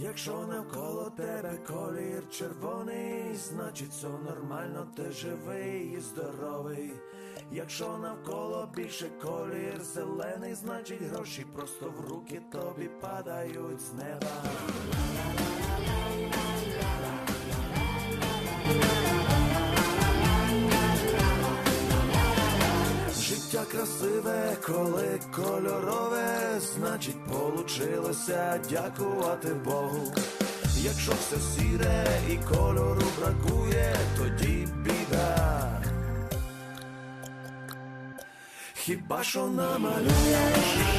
Якщо навколо тебе колір червоний, значить все нормально, ти живий і здоровий. Якщо навколо більше колір зелений, значить гроші просто в руки тобі падають з неба. Життя красиве, коли кольорове, значить получилося дякувати Богу. Якщо все сіре і кольору бракує, тоді біда. Хіба що намалюєш